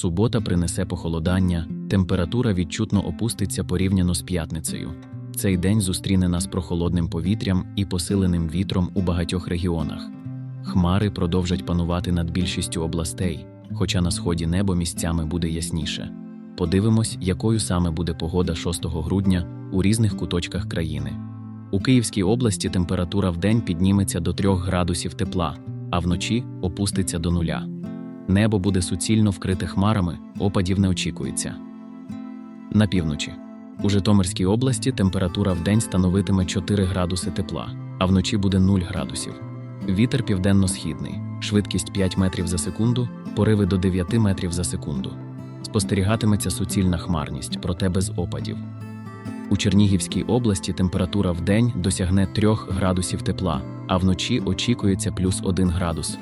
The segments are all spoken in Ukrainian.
Субота принесе похолодання, температура відчутно опуститься порівняно з п'ятницею. Цей день зустріне нас прохолодним повітрям і посиленим вітром у багатьох регіонах. Хмари продовжать панувати над більшістю областей, хоча на сході небо місцями буде ясніше. Подивимось, якою саме буде погода 6 грудня у різних куточках країни. У Київській області температура вдень підніметься до 3 градусів тепла, а вночі опуститься до нуля. Небо буде суцільно вкрите хмарами, опадів не очікується. На півночі. У Житомирській області температура вдень становитиме 4 градуси тепла, а вночі буде 0 градусів. Вітер південно-східний, швидкість 5 метрів за секунду, пориви до 9 метрів за секунду. Спостерігатиметься суцільна хмарність, проте без опадів. У Чернігівській області температура вдень досягне 3 градусів тепла, а вночі очікується плюс 1 градус.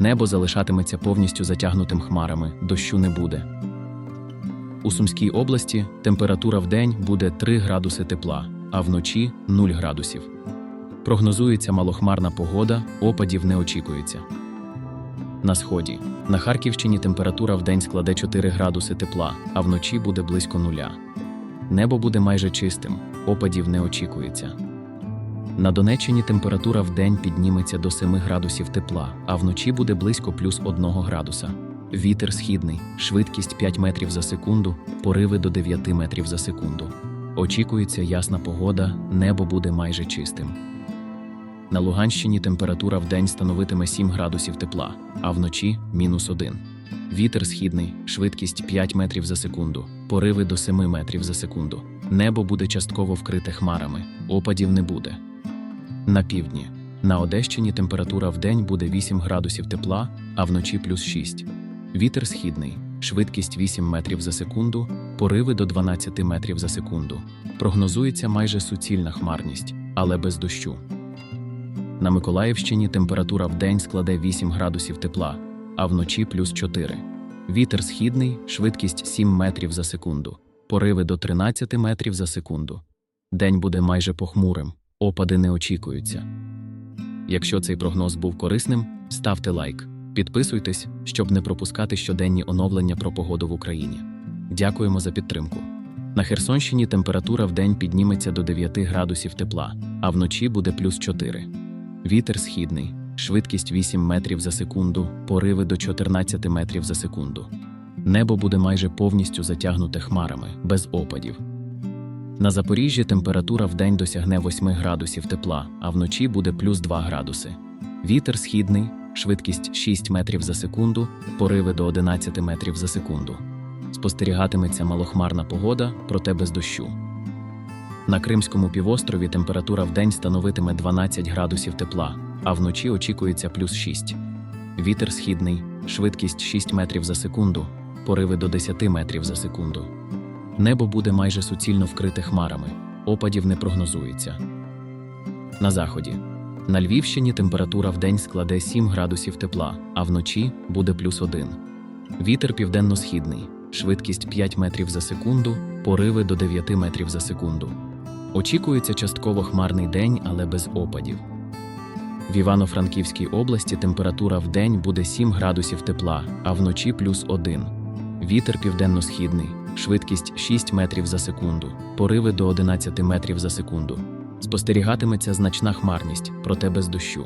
Небо залишатиметься повністю затягнутим хмарами, дощу не буде. У Сумській області температура вдень буде 3 градуси тепла, а вночі 0 градусів. Прогнозується малохмарна погода, опадів не очікується. На сході. На Харківщині температура вдень складе 4 градуси тепла, а вночі буде близько нуля. Небо буде майже чистим, опадів не очікується. На Донеччині температура вдень підніметься до 7 градусів тепла, а вночі буде близько плюс 1 градуса. Вітер східний, швидкість 5 метрів за секунду, пориви до 9 метрів за секунду. Очікується ясна погода, небо буде майже чистим. На Луганщині температура вдень становитиме 7 градусів тепла, а вночі мінус 1. Вітер східний, швидкість 5 метрів за секунду, пориви до 7 метрів за секунду. Небо буде частково вкрите хмарами, опадів не буде. На півдні. На Одещині температура вдень буде 8 градусів тепла, а вночі плюс 6. Вітер східний, швидкість 8 метрів за секунду, пориви до 12 метрів за секунду. Прогнозується майже суцільна хмарність, але без дощу. На Миколаївщині температура вдень складе 8 градусів тепла, а вночі плюс 4. Вітер східний, швидкість 7 метрів за секунду, пориви до 13 метрів за секунду. День буде майже похмурим, опади не очікуються. Якщо цей прогноз був корисним, ставте лайк, підписуйтесь, щоб не пропускати щоденні оновлення про погоду в Україні. Дякуємо за підтримку. На Херсонщині температура вдень підніметься до 9 градусів тепла, а вночі буде плюс 4. Вітер східний, швидкість 8 метрів за секунду, пориви до 14 метрів за секунду. Небо буде майже повністю затягнуте хмарами, без опадів. На Запоріжжі температура вдень досягне 8 градусів тепла, а вночі буде плюс 2 градуси. Вітер східний, швидкість 6 метрів за секунду, пориви до 11 метрів за секунду. Спостерігатиметься малохмарна погода, проте без дощу. На Кримському півострові температура вдень становитиме 12 градусів тепла, а вночі очікується плюс 6. Вітер східний, швидкість 6 метрів за секунду, пориви до 10 метрів за секунду. Небо буде майже суцільно вкрите хмарами, опадів не прогнозується. На заході. На Львівщині температура вдень складе 7 градусів тепла, а вночі буде плюс 1. Вітер південно-східний, швидкість 5 метрів за секунду, пориви до 9 метрів за секунду. Очікується частково хмарний день, але без опадів. В Івано-Франківській області температура вдень буде 7 градусів тепла, а вночі плюс 1. Вітер південно-східний, швидкість 6 метрів за секунду, пориви до 11 метрів за секунду. Спостерігатиметься значна хмарність, проте без дощу.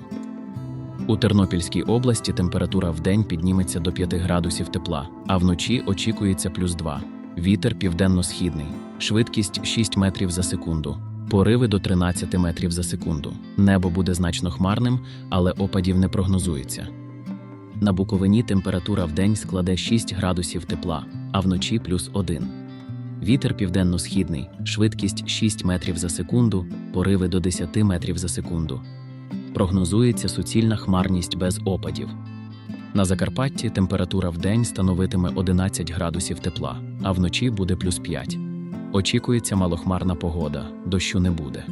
У Тернопільській області температура вдень підніметься до 5 градусів тепла, а вночі очікується плюс 2. Вітер південно-східний, швидкість 6 метрів за секунду, пориви до 13 метрів за секунду. Небо буде значно хмарним, але опадів не прогнозується. На Буковині температура вдень складе 6 градусів тепла, а вночі плюс 1. Вітер південно-східний, швидкість 6 метрів за секунду, пориви до 10 метрів за секунду. Прогнозується суцільна хмарність без опадів. На Закарпатті температура вдень становитиме 11 градусів тепла, а вночі буде плюс 5. Очікується малохмарна погода, дощу не буде.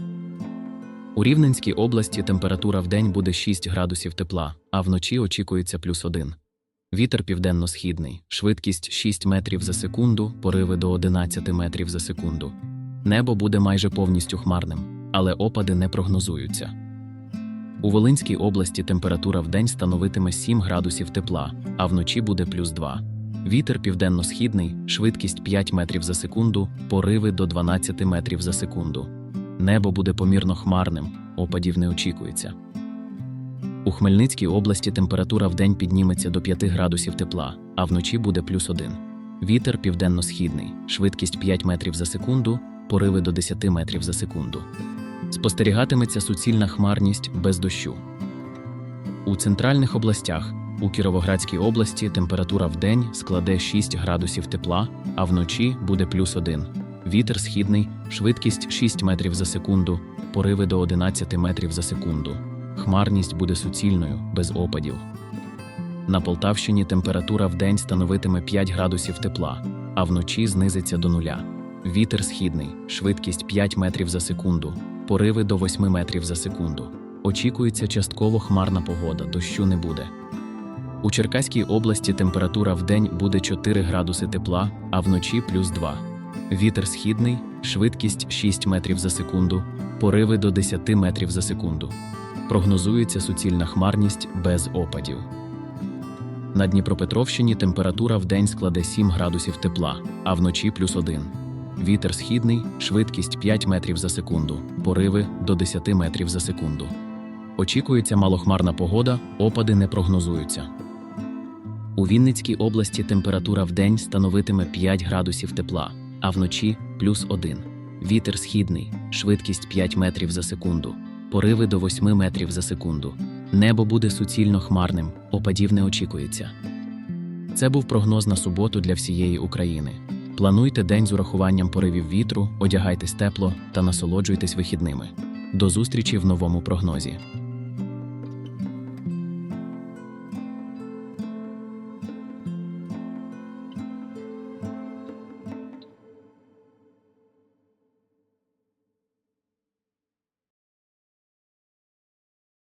У Рівненській області температура вдень буде 6 градусів тепла, а вночі очікується плюс 1. Вітер південно-східний, швидкість 6 метрів за секунду, пориви до 11 метрів за секунду. Небо буде майже повністю хмарним, але опади не прогнозуються. У Волинській області температура вдень становитиме 7 градусів тепла, а вночі буде плюс 2. Вітер південно-східний, швидкість 5 метрів за секунду, пориви до 12 метрів за секунду. Небо буде помірно хмарним, опадів не очікується. У Хмельницькій області температура вдень підніметься до 5 градусів тепла, а вночі буде плюс 1. Вітер південно-східний, швидкість 5 метрів за секунду, пориви до 10 метрів за секунду. Спостерігатиметься суцільна хмарність без дощу. У центральних областях у Кіровоградській області температура вдень складе 6 градусів тепла, а вночі буде плюс 1. Вітер східний, швидкість 6 метрів за секунду, пориви до 11 метрів за секунду. Хмарність буде суцільною, без опадів. На Полтавщині температура вдень становитиме 5 градусів тепла, а вночі знизиться до нуля. Вітер східний, швидкість 5 метрів за секунду, пориви до 8 метрів за секунду. Очікується частково хмарна погода, дощу не буде. У Черкаській області температура вдень буде 4 градуси тепла, а вночі плюс 2. Вітер східний, швидкість 6 метрів за секунду, пориви до 10 метрів за секунду. Прогнозується суцільна хмарність без опадів. На Дніпропетровщині температура вдень складе 7 градусів тепла, а вночі плюс 1. Вітер східний, швидкість 5 метрів за секунду, пориви до 10 метрів за секунду. Очікується малохмарна погода, опади не прогнозуються. У Вінницькій області температура вдень становитиме 5 градусів тепла, а вночі плюс 1. Вітер східний, швидкість 5 метрів за секунду, пориви до 8 метрів за секунду. Небо буде суцільно хмарним, опадів не очікується. Це був прогноз на суботу для всієї України. Плануйте день з урахуванням поривів вітру, одягайтесь тепло та насолоджуйтесь вихідними. До зустрічі в новому прогнозі.